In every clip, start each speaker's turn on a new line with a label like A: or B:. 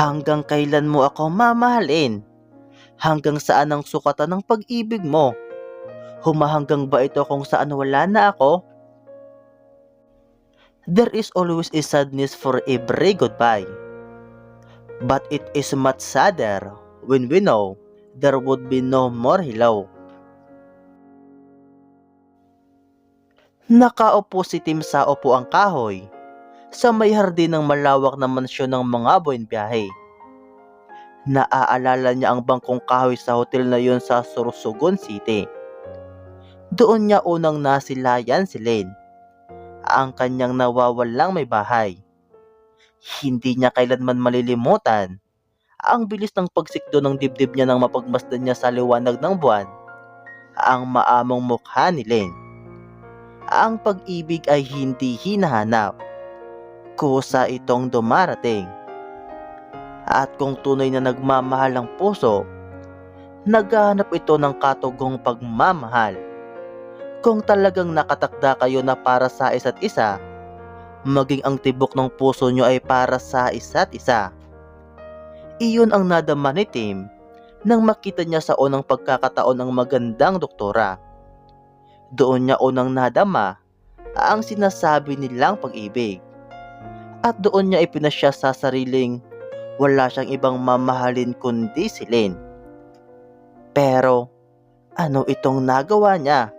A: Hanggang kailan mo ako mamahalin? Hanggang saan ang sukatan ng pag-ibig mo? Humahanggang ba ito kung saan wala na ako? There is always a sadness for every goodbye. But it is much sadder when we know there would be no more hello. Nakaupo si Tim sa upuang kahoy sa may hardin ng malawak na mansyon ng mga buwan biyahe. Naaalala niya ang bangkong kahoy sa hotel na yon sa Sorsogon City. Doon niya unang nasilayan si Lane, ang kanyang nawawalang may bahay. Hindi niya kailanman malilimutan ang bilis ng pagsikdo ng dibdib niya nang mapagmasdan niya sa liwanag ng buwan ang maamong mukha ni Lane. Ang pag-ibig ay hindi hinahanap. Kusa itong dumarating. At kung tunay na nagmamahal ang puso, naghahanap ito ng katugong pagmamahal. Kung talagang nakatakda kayo na para sa isa't isa, maging ang tibok ng puso nyo ay para sa isa't isa. Iyon ang nadama ni Tim nang makita niya sa unang pagkakataon ng magandang doktora. Doon niya unang nadama ang sinasabi nilang pag-ibig. At doon niya ipinasya sa sariling wala siyang ibang mamahalin kundi si Lynn. Pero ano itong nagawa niya?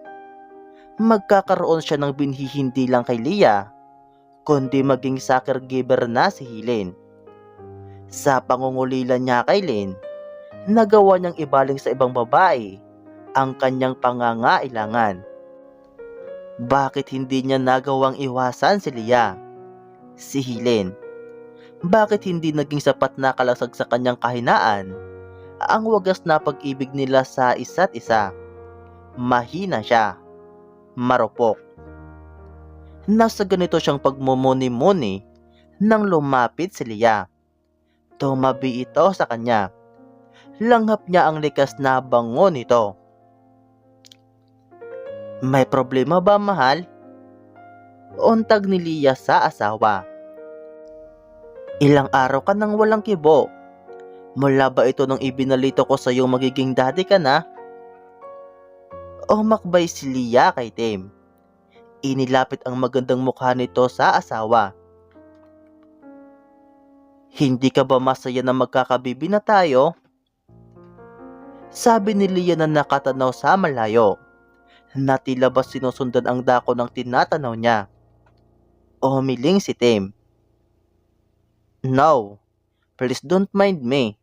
A: Magkakaroon siya ng binhi hindi lang kay Leah, kundi maging soccer giver na si Helen. Sa pangungulila niya kay Lynn, nagawa niyang ibaling sa ibang babae ang kanyang pangangailangan. Bakit hindi niya nagawang iwasan si Leah? Si Helen. Bakit hindi naging sapat na kalasag sa kanyang kahinaan ang wagas na pag-ibig nila sa isa't isa? Mahina siya. Marupok. Nasa ganito siyang pagmumuni-muni nang lumapit si Leah. Tumabi ito sa kanya. Langhap niya ang likas na bango nito. May problema ba, mahal? Untag ni Leah sa asawa. Ilang araw ka nang walang kibo. Mula ba ito nung ibinalito ko sa iyo magiging daddy ka na? Umakbay si Leah kay Tim. Inilapit ang magandang mukha nito sa asawa. Hindi ka ba masaya na magkakabibi na tayo? Sabi ni Leah na nakatanaw sa malayo na ba sinusundan ang dako ng tinatanaw niya. Umiling si Tim. No, please don't mind me.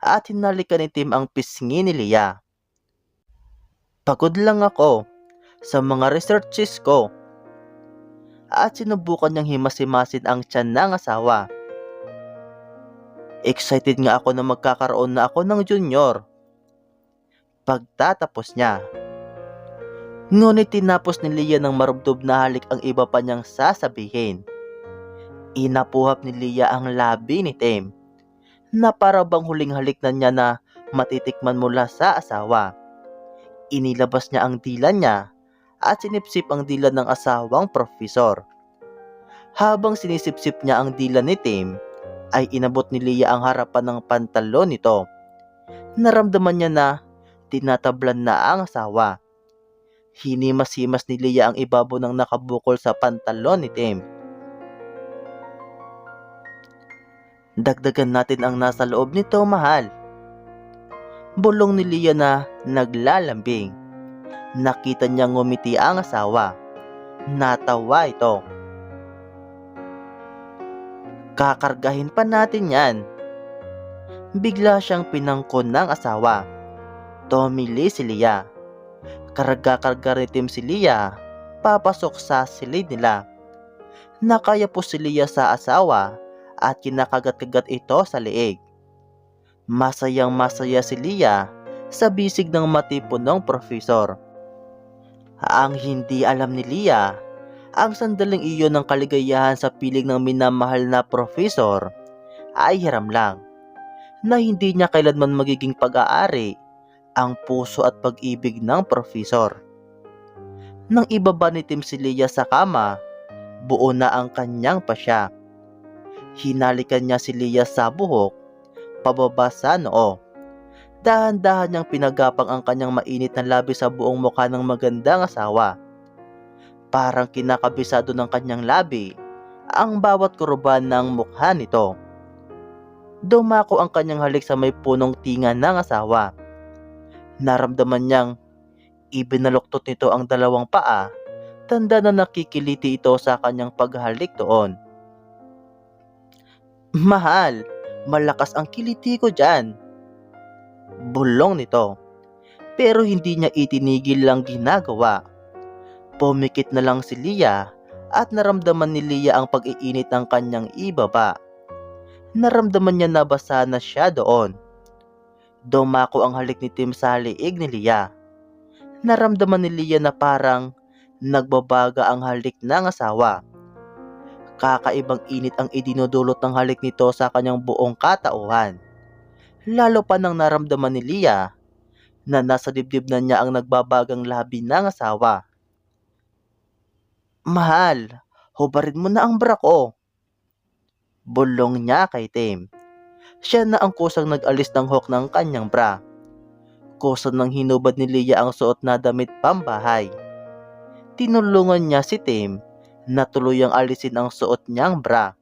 A: At hinalikan ni Tim ang pisngi ni Leah. Pagod lang ako sa mga researches ko. At sinubukan niyang himas-himasin ang tiyan ng asawa. Excited nga ako na magkakaroon na ako ng junior. Pagtatapos niya. Ngunit tinapos ni Leah ng marubdob na halik ang iba pa niyang sasabihin. Inapuhap ni Leah ang labi ni Tim na para bang huling halik na niya na matitikman mula sa asawa. Inilabas niya ang dila niya at sinipsip ang dila ng asawang profesor. Habang sinisipsip niya ang dila ni Tim, ay inabot ni Leah ang harapan ng pantalon nito. Naramdaman niya na tinatablan na ang asawa. Hinimas-himas ni Leah ang ibabo ng nakabukol sa pantalon ni Tim. Dagdagan natin ang nasa loob nito, mahal. Bulong ni Leah na naglalambing. Nakita niya ngumiti ang asawa. Natawa ito. Kakargahin pa natin yan. Bigla siyang pinangkon ng asawa. Tumili si Leah. Karga-karga ni Tim si Leah. Papasok sa silid nila. Nakaya po si Leah sa asawa at kinakagat-kagat ito sa leeg. Masayang masaya si Leah sa bisig ng matipon ng profesor. Ang hindi alam ni Leah, ang sandaling iyon ng kaligayahan sa piling ng minamahal na profesor ay hiram lang na hindi niya kailanman magiging pag-aari ang puso at pag-ibig ng profesor. Nang ibaba ni Tim si Leah sa kama, buo na ang kanyang pasya Hinalikan niya si Lia sa buhok, pababa sa noo. Dahan-dahan niyang pinagapang ang kanyang mainit na labi sa buong mukha ng magandang asawa. Parang kinakabisado ng kanyang labi ang bawat kuruban ng mukha nito. Dumako ang kanyang halik sa may punong tinga ng asawa. Naramdaman niyang ibinaluktot nito ang dalawang paa, tanda na nakikiliti ito sa kanyang paghalik doon. Mahal, malakas ang kiliti ko dyan. Bulong nito. Pero hindi niya itinigil lang ginagawa. Pumikit na lang si Lia at naramdaman ni Lia ang pag-iinit ng kanyang ibaba. Naramdaman niya na basa na siya doon. Dumako ang halik ni Tim sa liig ni Lia. Naramdaman ni Lia na parang nagbabaga ang halik ng asawa. Kakaibang init ang idinudulot ng halik nito sa kanyang buong katauhan. Lalo pa nang naramdaman ni Lia na nasa dibdib na niya ang nagbabagang labi ng asawa. Mahal, hubarin mo na ang bra ko. Bulong niya kay Tim. Siya na ang kusang nag-alis ng hook ng kanyang bra. Kusa ng hinubad ni Lia ang suot na damit pambahay. Tinulungan niya si Tim na tuluyang alisin ang suot niyang bra.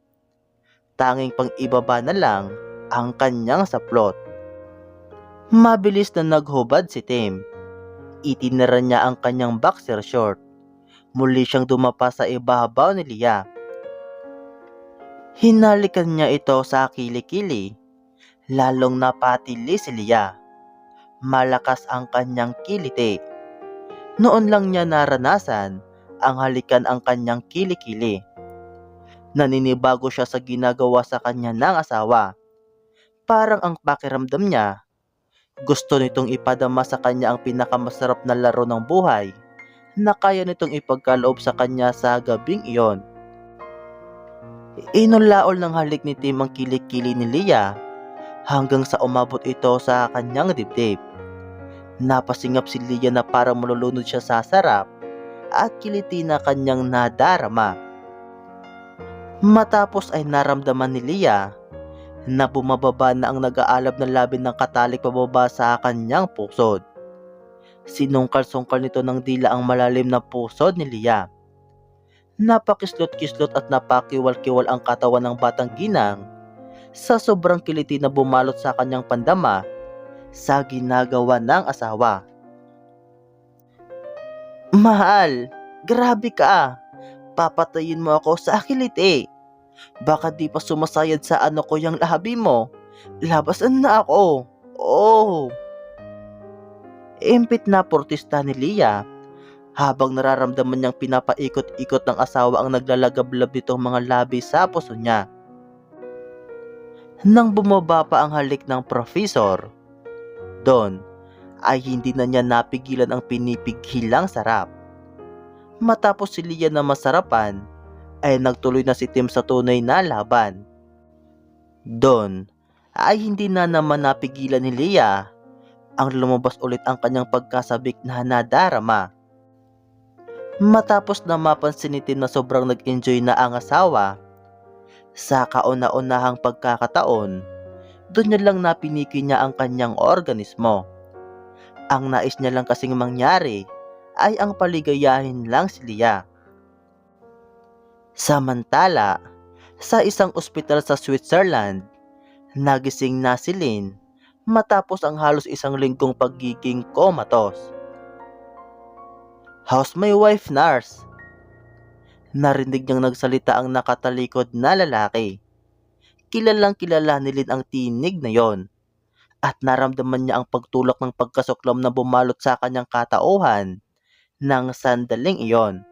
A: Tanging pang ibaba na lang ang kanyang saplot. Mabilis na naghubad si Tim. Itinira niya ang kanyang boxer short. Muli siyang dumapa sa ibabaw ni Lia. Hinalikan niya ito sa kilikili. Lalong napatili si Lia. Malakas ang kanyang kiliti. Noon lang niya naranasan ang halikan ang kanyang kilikili. Naninibago siya sa ginagawa sa kanya ng asawa. Parang ang pakiramdam niya, gusto nitong ipadama sa kanya ang pinakamasarap na laro ng buhay na kaya nitong ipagkaloob sa kanya sa gabing iyon. Inulaol ng halik ni Tim ang kilikili ni Lia hanggang sa umabot ito sa kanyang dibdib. Napasingap si Lia na parang malulunod siya sa sarap at kiliti na kanyang nadarama. Matapos ay naramdaman ni Lia na bumababa na ang nag-aalab na labi ng katalik pababa sa kanyang pusod. Sinungkal-sungkal nito ng dila ang malalim na pusod ni Lia. Napakislot-kislot at napakiwal-kiwal ang katawan ng batang ginang sa sobrang kiliti na bumalot sa kanyang pandama sa ginagawa ng asawa. Mahal, grabe ka. Papatayin mo ako sa kiliti. Baka di pa sumasayad sa ano ko yung lahabi mo. Labasan na ako. Oh. Impit na portista ni Lia habang nararamdaman niyang pinapaikot-ikot ng asawa ang naglalagablab nitong mga labi sa puso niya. Nang bumaba pa ang halik ng profesor, doon ay hindi na niya napigilan ang pinipighilang sarap. Matapos si Lia na masarapan, ay nagtuloy na si Tim sa tunay na laban. Doon ay hindi na naman napigilan ni Lia ang lumabas ulit ang kanyang pagkasabik na nadarama. Matapos na mapansin ni Tim na sobrang nag-enjoy na ang asawa, sa kauna-unahang pagkakataon, doon niya lang napiniki niya ang kanyang organismo. Ang nais niya lang kasing mangyari ay ang paligayahin lang si Lia. Samantala, sa isang ospital sa Switzerland, nagising na si Lynn matapos ang halos isang linggong pagiging komatos. How's my wife, nurse? Narinig niyang nagsalita ang nakatalikod na lalaki. Kilalang kilala ni Lynn ang tinig na yon. At naramdaman niya ang pagtulak ng pagkasuklam na bumalot sa kanyang katauhan ng sandaling iyon.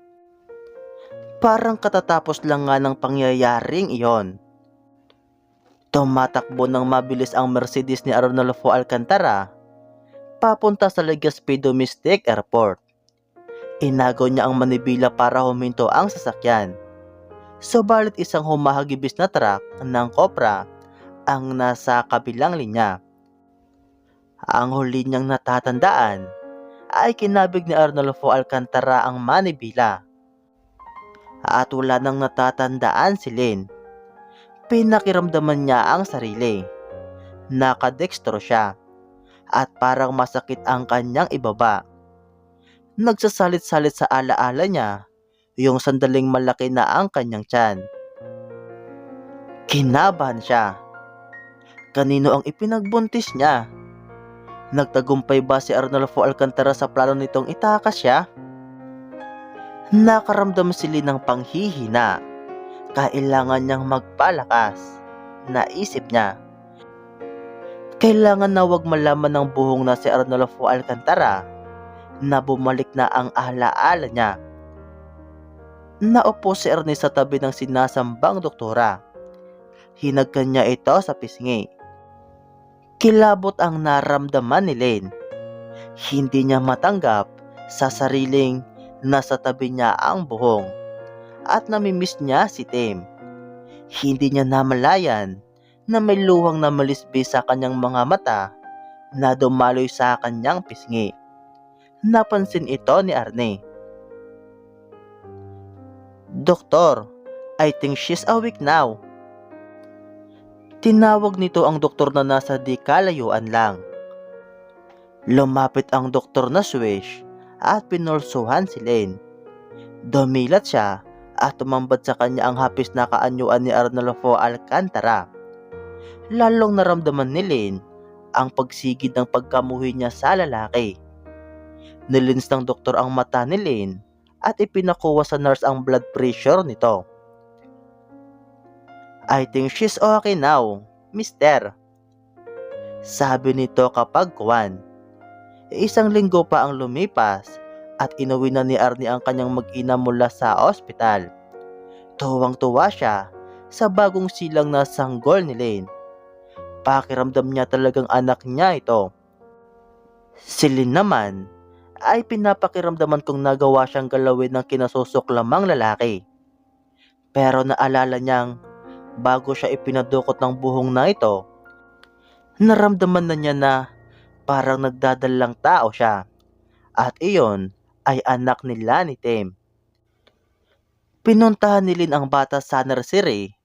A: Parang katatapos lang nga ng pangyayaring iyon. Tumatakbo ng mabilis ang Mercedes ni Arnolfo Alcantara papunta sa Legazpi Domestic Airport. Inagaw niya ang manibila para huminto ang sasakyan. Subalit isang humahagibis na truck ng Copra ang nasa kabilang linya. Ang huli niyang natatandaan ay kinabig ni Arnolfo Alcantara ang manibila. At wala nang natatandaan si Lynn. Pinakiramdaman niya ang sarili. Nakadekstro siya at parang masakit ang kanyang ibaba. Nagsasalit-salit sa alaala niya yung sandaling malaki na ang kanyang tiyan. Kinabahan siya. Kanino ang ipinagbuntis niya? Nagtagumpay ba si Arnolfo Alcantara sa plano nitong itakas siya? Nakaramdam sila ng panghihina. Kailangan niyang magpalakas. Naisip niya. Kailangan na wag malaman ng buhong na si Arnolfo Alcantara na bumalik na ang alaala niya. Naupo si Ernest sa tabi ng sinasambang doktora. Hinagkan niya ito sa pisngi. Kilabot ang naramdaman ni Lane. Hindi niya matanggap sa sariling nasa tabi niya ang buhong at namimiss niya si Tim. Hindi niya namalayan na may luhang na malisbis sa kanyang mga mata na dumaloy sa kanyang pisngi. Napansin ito ni Arne. Doktor, I think she's awake now. Tinawag nito ang doktor na nasa di kalayuan lang. Lumapit ang doktor na swish at pinulsuhan si Lane. Dumilat siya at tumambad sa kanya ang hapis na kaanyuan ni Arnolfo Alcantara. Lalong naramdaman ni Lane ang pagsigid ng pagkamuhi niya sa lalaki. Nilins ng doktor ang mata ni Lane at ipinakuha sa nurse ang blood pressure nito. I think she's okay now, mister. Sabi nito kapag kuwan. Isang linggo pa ang lumipas at inuwi na ni Arnie ang kanyang mag-ina mula sa ospital. Tuwang-tuwa siya sa bagong silang na sanggol ni Lane. Pakiramdam niya talagang anak niya ito. Si Lynn naman ay pinapakiramdaman kong nagawa siyang galawin ng kinasusok lamang lalaki. Pero naalala niyang bago siya ipinadukot ng buhong na ito, naramdaman na niya na parang nagdadalang tao siya. At iyon ay anak nila ni Tim. Pinuntahan ni ang bata sa nursery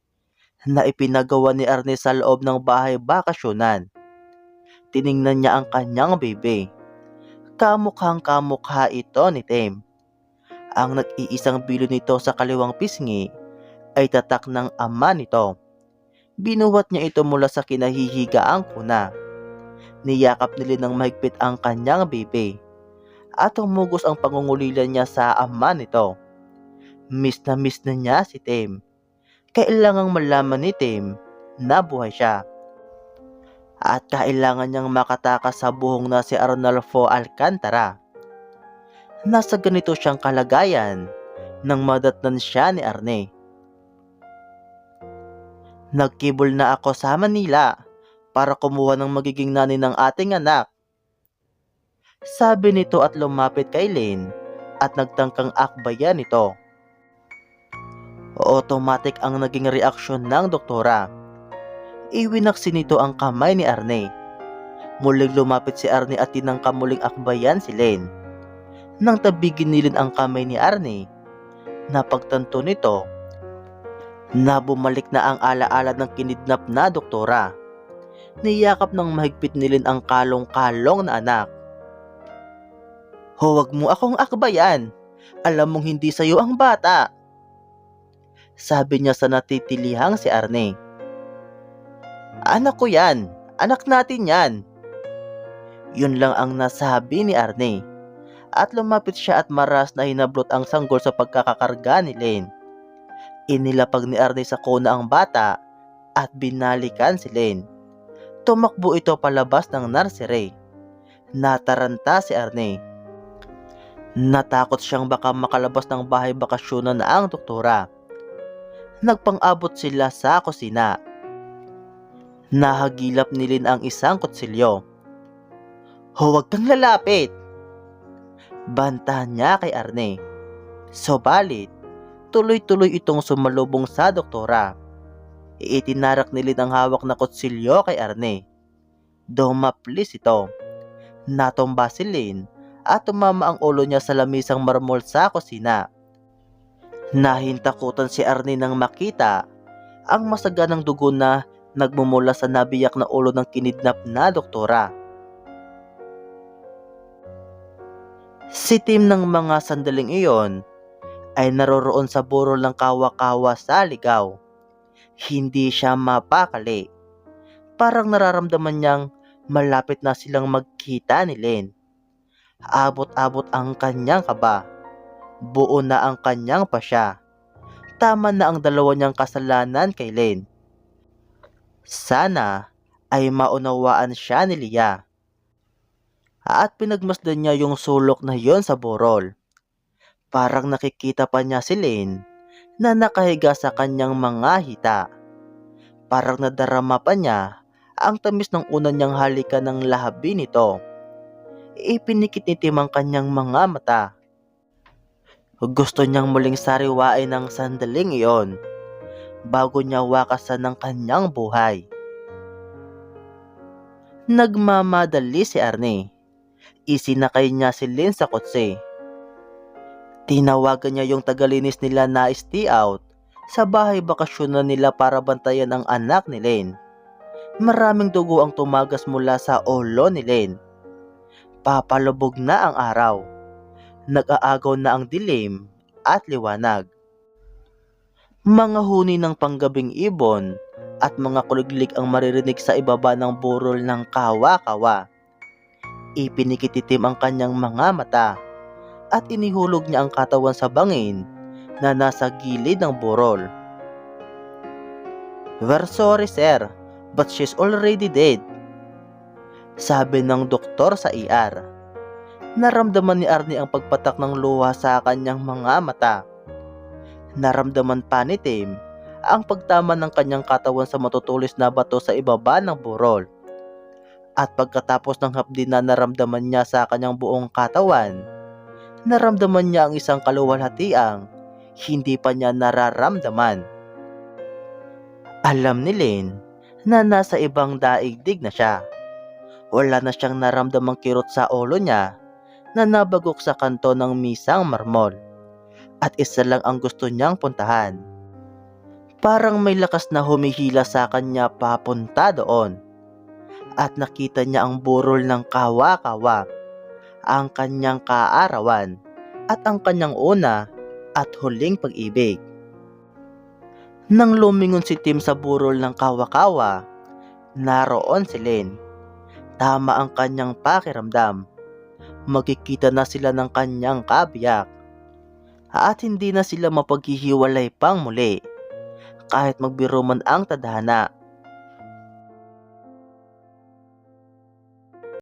A: na ipinagawa ni Ernest sa loob ng bahay bakasyonan. Tiningnan niya ang kanyang baby. Kamukhang kamukha ito ni Tim. Ang nag-iisang bilo nito sa kaliwang pisngi ay tatak ng ama nito. Binuhat niya ito mula sa kinahihigaang kuna. Niyakap nila ng mahigpit ang kanyang baby at humugos ang pangungulila niya sa ama nito. Miss na miss na niya si Tim. Kailangang malaman ni Tim na buhay siya. At kailangan niyang makatakas sa buhong na si Arnolfo Alcantara. Nasa ganito siyang kalagayan nang madatnan siya ni Arne. Nagkibol na ako sa Manila para kumuha ng magiging nani ng ating anak. Sabi nito at lumapit kay Lane at nagtangkang akbayan nito. Automatic ang naging reaksyon ng doktora. Iwinaksin nito ang kamay ni Arne. Muling lumapit si Arne at tinangka muling akbayan si Lane. Nang tabigin nilin ang kamay ni Arne, napagtanto nito na bumalik na ang alaala ng kinidnap na doktora. Niyakap ng mahigpit nilin ang kalong-kalong na anak. Huwag mo akong akbayan. Alam mong hindi sa'yo ang bata. Sabi niya sa natitilihang si Arne. Anak ko yan. Anak natin yan. Yun lang ang nasabi ni Arne. At lumapit siya at maras na hinablot ang sanggol sa pagkakakarga ni Lane. Inilapag ni Arne sa kona ang bata at binalikan si Lane. Tumakbo ito palabas ng nursery. Nataranta si Arne. Natakot siyang baka makalabas ng bahay bakasyonan na ang doktora. Nagpang-abot sila sa kusina. Nahagilap nilin ang isang kutsilyo. Huwag kang lalapit! Bantahan niya kay Arne. Subalit, tuloy-tuloy itong sumalubong sa doktora. Iitinarak nilin ang hawak na kutsilyo kay Arne. Dumaplis ito. Natumba si Lynn at tumama ang ulo niya sa lamisang marmol sa kusina. Nahintakutan si Arne nang makita ang masaganang dugo na nagmumula sa nabiyak na ulo ng kinidnap na doktora. Si Tim ng mga sandaling iyon ay naroroon sa burol ng kawa-kawa sa ligaw. Hindi siya mapakali. Parang nararamdaman niyang malapit na silang magkita ni Len. Abot-abot ang kanyang kaba. Buo na ang kanyang pasya. Tama na ang dalawa niyang kasalanan kay Len. Sana ay maunawaan siya ni Lia. At pinagmasdan niya yung sulok na yon sa burol. Parang nakikita pa niya si Len na nakahiga sa kanyang mga hita. Parang nadarama pa niya ang tamis ng una niyang halikan ng lahabi nito. Ipinikit ni Tim ang kanyang mga mata. Gusto niyang muling sariwain ng sandaling iyon bago niya wakasan ng kanyang buhay. Nagmamadali si Arnie. Isinakay niya si Lynn sa kotse. Tinawagan niya yung tagalinis nila na stay out sa bahay bakasyon na nila para bantayan ang anak ni Len. Maraming dugo ang tumagas mula sa ulo ni Len. Papalubog na ang araw. Nag-aagaw na ang dilim at liwanag. Mga huni ng panggabing ibon at mga kuliglig ang maririnig sa ibaba ng burol ng kawa-kawa. Ipinikititim ang kanyang mga mata at inihulog niya ang katawan sa bangin na nasa gilid ng burol. We're sorry sir, but she's already dead. Sabi ng doktor sa ER. Naramdaman ni Arnie ang pagpatak ng luha sa kanyang mga mata. Naramdaman pa ni Tim ang pagtama ng kanyang katawan sa matutulis na bato sa ibaba ng burol. At pagkatapos ng hapdi na naramdaman niya sa kanyang buong katawan, naramdaman niya ang isang kaluwalhatiang hindi pa niya nararamdaman. Alam ni Lynn na nasa ibang daigdig na siya. Wala na siyang naramdamang kirot sa ulo niya na nabagok sa kanto ng misang marmol. At isa lang ang gusto niyang puntahan. Parang may lakas na humihila sa kanya papunta doon. At nakita niya ang burol ng kawa-kawa, ang kanyang kaarawan, at ang kanyang una at huling pag-ibig. Nang lumingon si Tim sa burol ng kawa-kawa, naroon si Len. Tama ang kanyang pakiramdam. Magkikita na sila ng kanyang kabiyak. At hindi na sila mapaghihiwalay pang muli. Kahit magbiro man ang tadhana.